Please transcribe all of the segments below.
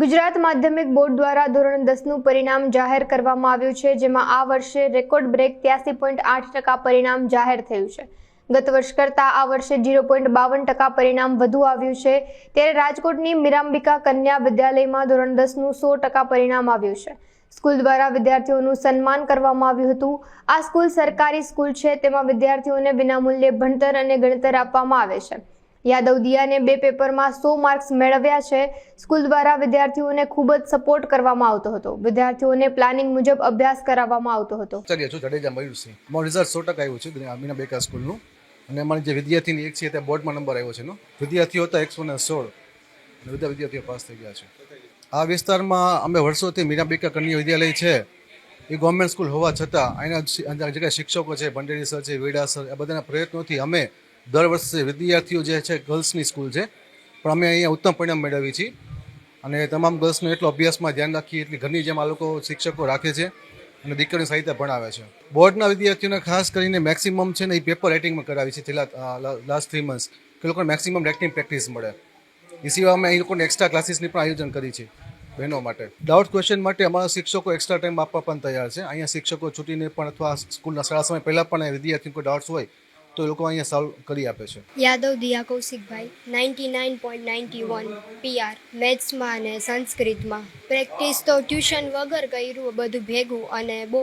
ગુજરાત માધ્યમિક બોર્ડ દ્વારા ધોરણ દસનું પરિણામ જાહેર કરવામાં આવ્યું છે, જેમાં આ વર્ષે રેકોર્ડ બ્રેક ત્યાસી પોઈન્ટ આઠ ટકા પરિણામ જાહેર થયું છે. ગત વર્ષ કરતાં આ વર્ષે જીરો પોઈન્ટ બાવન ટકા પરિણામ વધુ આવ્યું છે. ત્યારે રાજકોટની મીરાંબિકા કન્યા વિદ્યાલયમાં ધોરણ દસનું સો ટકા પરિણામ આવ્યું છે. સ્કૂલ દ્વારા વિદ્યાર્થીઓનું સન્માન કરવામાં આવ્યું હતું. આ સ્કૂલ સરકારી સ્કૂલ છે, તેમાં વિદ્યાર્થીઓને વિનામૂલ્યે ભણતર અને ગણતર આપવામાં આવે છે. યાદવદિયાને બે પેપરમાં સો માર્ક્સ મેળવ્યા છે. સ્કૂલ દ્વારા વિદ્યાર્થીઓને ખૂબ જ સપોર્ટ કરવામાં આવતો હતો. વિદ્યાર્થીઓને પ્લાનિંગ મુજબ અભ્યાસ કરાવવામાં આવતો હતો. આચાર્ય છું જડેજા મયુરસિંહ મારું રિઝલ્ટ સો ટકા આવ્યું છે અમીના બેકા સ્કૂલનું. અને અમારી જે વિદ્યાર્થીની એક છે, તે બોર્ડમાં નંબર આવ્યો છે વિદ્યાર્થીઓ હતા એકસો ને સોળ. અને બધા વિદ્યાર્થીઓ પાસ થઈ ગયા છે. આ વિસ્તારમાં અમે વર્ષોથી મીના બેકા કન્યા વિદ્યાલય છે. એ ગવર્મેન્ટ સ્કૂલ હોવા છતાં અહીંના જે કાંઈ શિક્ષકો છે, ભંડેરી સર છે, વેડા સર આ બધાના પ્રયત્નોથી અમે દર વર્ષે વિદ્યાર્થીઓ જે છે, ગર્લ્સની સ્કૂલ છે. પણ અમે અહીંયા ઉત્તમ પરિણામ મેળવીએ છીએ. અને તમામ ગર્લ્સનો એટલો અભ્યાસમાં ધ્યાન રાખીએ એટલી ઘરની જેમ આ લોકો શિક્ષકો રાખે છે અને દીકરીની સાહિત્ય ભણાવે છે. બોર્ડના વિદ્યાર્થીઓને ખાસ કરીને મેક્સિમમ છે ને એ પેપર રાઇટિંગમાં કરાવી છે છેલ્લા લાસ્ટ થ્રી મંથ્સ. કે લોકોને મેક્સિમમ રાઇટિંગ પ્રેક્ટિસ મળે. એ સિવાય અમે એ લોકોને એક્સ્ટ્રા ક્લાસીસની પણ આયોજન કરી છે બહેનો માટે. ડાઉટ ક્વેશ્ચન માટે અમારા શિક્ષકો એક્સ્ટ્રા ટાઈમ આપવા પણ તૈયાર છે. અહીંયા શિક્ષકો છૂટીને પણ અથવા સ્કૂલના શાળા સમય પહેલાં પણ વિદ્યાર્થીઓ કોઈ ડાઉટ્સ હોય તો લોકો અહીંયા સોલ્વ કરી આપે છે. Yadav Diya Kaushikbhai ninety nine point ninety one PR મેથ્સમાં અને સંસ્કૃતમાં. પ્રેક્ટિસ તો ટ્યુશન વગર કર્યું, બધું ભેગું અને બહુ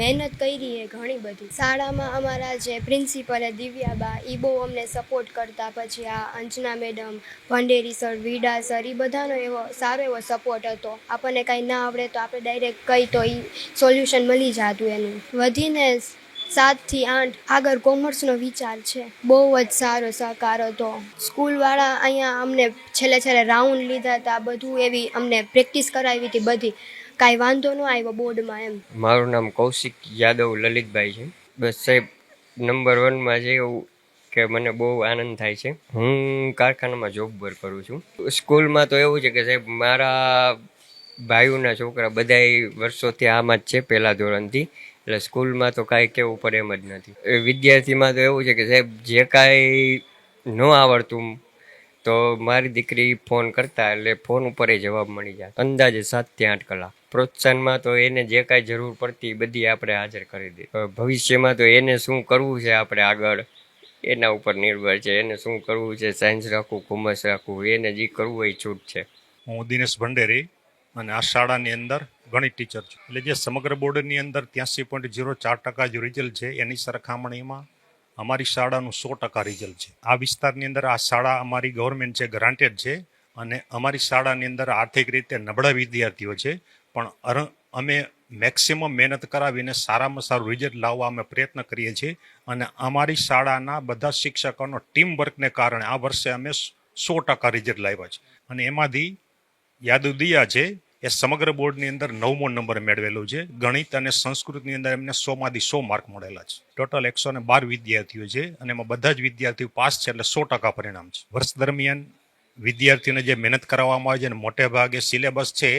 મહેનત કરી એ ઘણી બધી. શાળામાં અમારા જે પ્રિન્સિપલ દિવ્યાબા એ બહુ અમને સપોર્ટ કરતા. પછી આ Anjana madam Bhanderi sir Vida sir એ બધાનો એવો સારો એવો સપોર્ટ હતો. આપણને કાંઈ ના આવડે તો આપણે ડાયરેક્ટ કહી તો એ સોલ્યુશન મળી જતું એનું. વધીને સાતથી આઠ આગળ કોમર્સનો વિચાર છે. બહુ જ સારો સહકાર હતો. સ્કૂલવાળા અહીંયા અમને છેલ્લે છેલ્લે રાઉન્ડ લીધા હતા. બધું એવી અમને પ્રેક્ટિસ કરાવી હતી બધી. કાંઈ વાંધો ન આવ્યો બોર્ડમાં એમ. મારું નામ કૌશિક યાદવ લલિતભાઈ છે. બસ સાહેબ નંબર વનમાં છે એવું કે મને બહુ આનંદ થાય છે. હું કારખાનામાં જોબ વર્ક કરું છું. સ્કૂલમાં તો એવું છે કે સાહેબ, મારા ભાઈઓના છોકરા બધાય વર્ષોથી આમાં જ છે, પહેલા ધોરણથી. એટલે સ્કૂલમાં તો કાંઈ કહેવું પડે એમ જ નથી. વિદ્યાર્થીમાં તો એવું છે કે સાહેબ, જે કાંઈ ન આવડતું, તો મારી દીકરી ફોન કરતા એટલે ફોન ઉપર જવાબ મળી જાય. અંદાજે સાતથી આઠ કલાક. પ્રોત્સાહનમાં તો એને જે કાંઈ જરૂર પડતી બધી આપણે હાજર કરી દઈએ ભવિષ્યમાં તો એને શું કરવું છે આપણે આગળ? એના ઉપર નિર્ભર છે. એને શું કરવું છે? સાયન્સ રાખવું, કોમર્સ રાખવું? એને જે કરવું એ છૂટ છે. હું દિનેશ ભંડેરી અને આ શાળાની અંદર ગણિત ટીચર છું. એટલે જે સમગ્ર બોર્ડની અંદર ત્યાંસી પોઈન્ટ ઝીરો ચાર ટકા જે રિઝલ્ટ છે, એની સરખામણીમાં અમારી શાળાનું સો ટકા રિઝલ્ટ છે. આ વિસ્તારની અંદર આ શાળા અમારી ગવર્મેન્ટ છે ગ્રાન્ટેડ છે, અને અમારી શાળાની અંદર આર્થિક રીતે નબળા વિદ્યાર્થીઓ છે, પણ અમે મેક્સિમમ મહેનત કરાવીને સારામાં સારું રિઝલ્ટ લાવવા અમે પ્રયત્ન કરીએ છીએ, અને અમારી શાળાના બધા શિક્ષકોનો ટીમ વર્કને કારણે આ વર્ષે અમે સો ટકા રિઝલ્ટ લાવ્યા છે. અને એમાંથી યાદુદિયા છે એ સમગ્ર બોર્ડની અંદર નવમો નંબર મેળવેલો છે. ગણિત અને સંસ્કૃતની અંદર એમને સોમાંથી સો માર્ક મળેલા છે. ટોટલ એકસો ને બાર વિદ્યાર્થીઓ છે અને એમાં બધા જ વિદ્યાર્થીઓ પાસ છે એટલે સો ટકા પરિણામ છે. વર્ષ દરમિયાન વિદ્યાર્થીઓને જે મહેનત કરવામાં આવે છે અને મોટે ભાગે સિલેબસ છે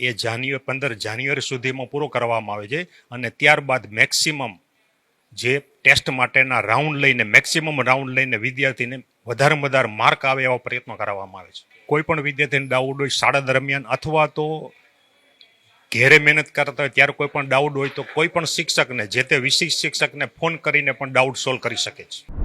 એ જાન્યુઆરી પંદર જાન્યુઆરી સુધીમાં પૂરો કરવામાં આવે છે અને ત્યારબાદ મેક્સિમમ જે ટેસ્ટ માટેના રાઉન્ડ લઈને, મેક્સિમમ રાઉન્ડ લઈને વિદ્યાર્થીને વધારે વધારે માર્ક આવે એવા પ્રયત્નો કરાવવામાં આવે છે. કોઈ પણ વિદ્યાર્થીને ડાઉટ હોય શાળા દરમિયાન અથવા તો ઘેરે મહેનત કરતા હોય ત્યારે કોઈ પણ ડાઉટ હોય તો કોઈ પણ શિક્ષકને, જે તે વિશિષ્ટ શિક્ષકને ફોન કરીને પણ ડાઉટ સોલ્વ કરી શકે છે.